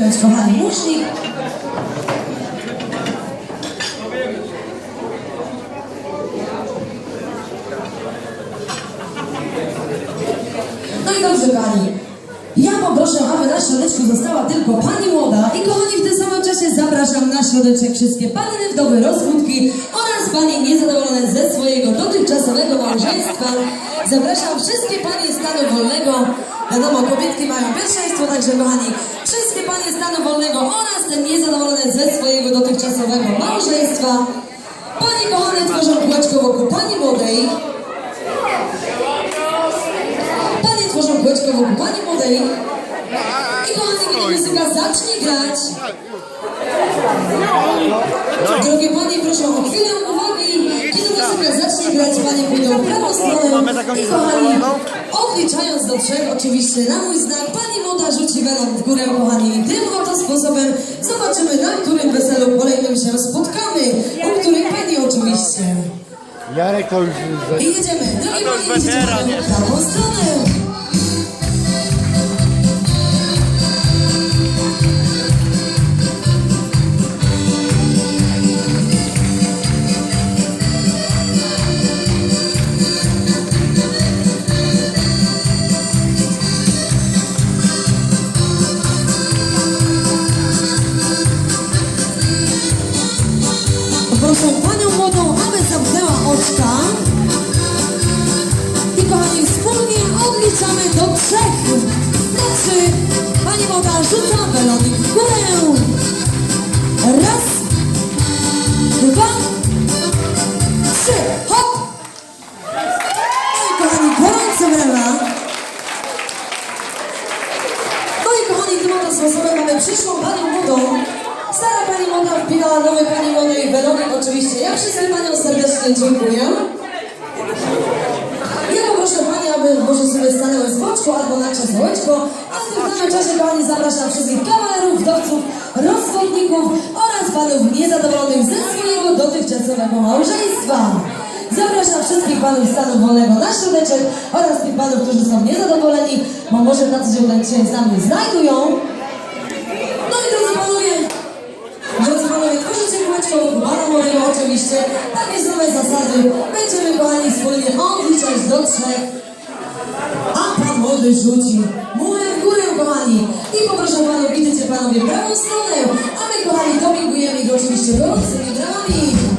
wypiąć, kochani, musznik. No i dobrze, kochani. Ja poproszę, aby na środeczku została tylko pani młoda i kochani w tym samym czasie zapraszam na środeczek wszystkie panny wdowy rozwódki oraz panie niezadowolone ze swojego dotychczasowego małżeństwa. Zapraszam wszystkie panie stanu wolnego. Wiadomo, kobietki mają pierwszeństwo, także kochani, wszystkie panie stanu wolnego oraz te niezadowolone ze swojego dotychczasowego małżeństwa. Panie kochane tworzą kółeczko wokół pani młodej. Panie tworzą kółeczko wokół pani młodej. I kochani, kiedy muzyka zacznie grać. Drogie panie, proszę o chwilę uwagi. Kiedy muzyka zacznie grać, panie pójdą w prawą stronę. I kochani, odliczając do trzech, oczywiście na mój znak, pani młoda rzuci welon w górę, kochani. I tym oto sposobem zobaczymy, na którym weselu kolejnym się spotkamy. U której pani oczywiście. Jarek to już... I jedziemy. W jest. prawą stronę. Pani młoda rzuca welonik w górę. Raz, dwa, trzy. Hop! No i kochani, gorąco brawa. No kochani, tym oto sposobem mamy przyszłą panią młodą. Stara pani młoda wbijała nowe pani młodej welonik oczywiście. Ja wszystkim paniom serdecznie dziękuję. Ja poproszę Pani, aby może sobie stanęły z boczku albo na krzesełeczko, a w tym samym czasie Pani zapraszam wszystkich kawalerów, wdowców, rozwodników oraz Panów niezadowolonych ze swojego dotychczasowego małżeństwa. Zapraszam wszystkich Panów stanu wolnego na środeczek oraz tych Panów, którzy są niezadowoleni, bo może tacy się dzisiaj z nami znajdują. No i drodzy Panowie, Drodzy panowie, tworzycie kółeczko wokół pana młodego oczywiście. Takie same zasady. Będziemy kochani wspólnie odliczać do trzech. Rzuci mułę w górę, kochani. I poproszę panów, widzicie panowie prawą stronę. A my, kochani, dopingujemy ich oczywiście gorącymi brawami.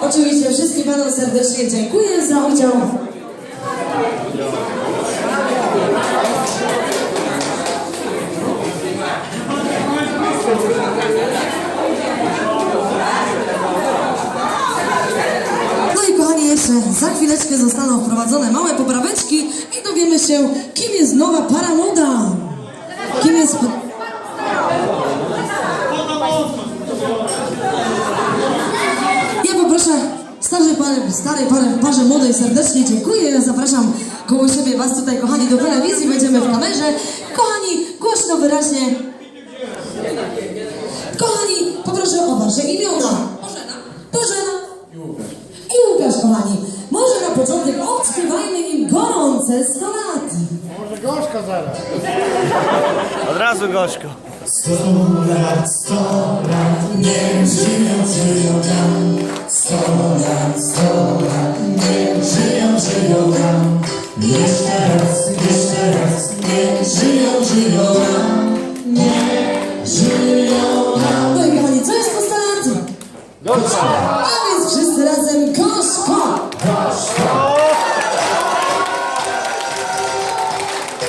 Oczywiście wszystkim panom serdecznie dziękuję za udział. No i kochani, jeszcze za chwileczkę zostaną wprowadzone małe popraweczki i dowiemy się, kim jest nowa para młoda. Kim jest... Ja poproszę starzy parę, starej parę, parze młodej serdecznie dziękuję. Zapraszam koło siebie Was tutaj, kochani, do telewizji. Będziemy w kamerze. Kochani, głośno, wyraźnie. Kochani, poproszę o Wasze imiona. Bożena. Bożena. I Łukasz, kochani. Może na początek odśpiewajmy im gorące 100 lat. Może gorzka zaraz. Od razu Gorzko. Sto lat, sto lat, niech żyją, żyją nam. Sto lat, sto lat, niech żyją, żyją nam. Jeszcze raz, jeszcze raz, niech żyją, żyją nam. Niech żyją nam. No i kochani, co jest to 100 lat? A więc wszyscy razem Gorzko!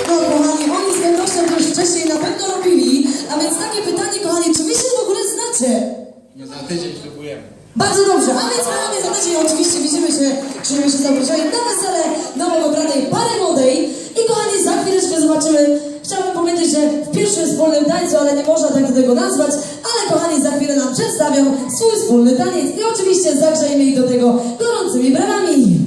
No kochani, oni z pewnością to już wcześniej na pewno robili, a więc takie pytanie, kochani, czy wy się w ogóle znacie? No za tydzień ślubujemy. Bardzo dobrze, a więc kochani, za tydzień oczywiście widzimy się, czujemy się zaproszeni na wesele nowo wybranej pary młodej. I kochani, za chwileczkę zobaczymy, chciałabym powiedzieć, że w pierwszym wspólnym tańcu, ale nie można tak tego nazwać, ale kochani, za chwilę nam przedstawią swój wspólny taniec. I oczywiście zagrzejmy ich do tego gorącymi brawami.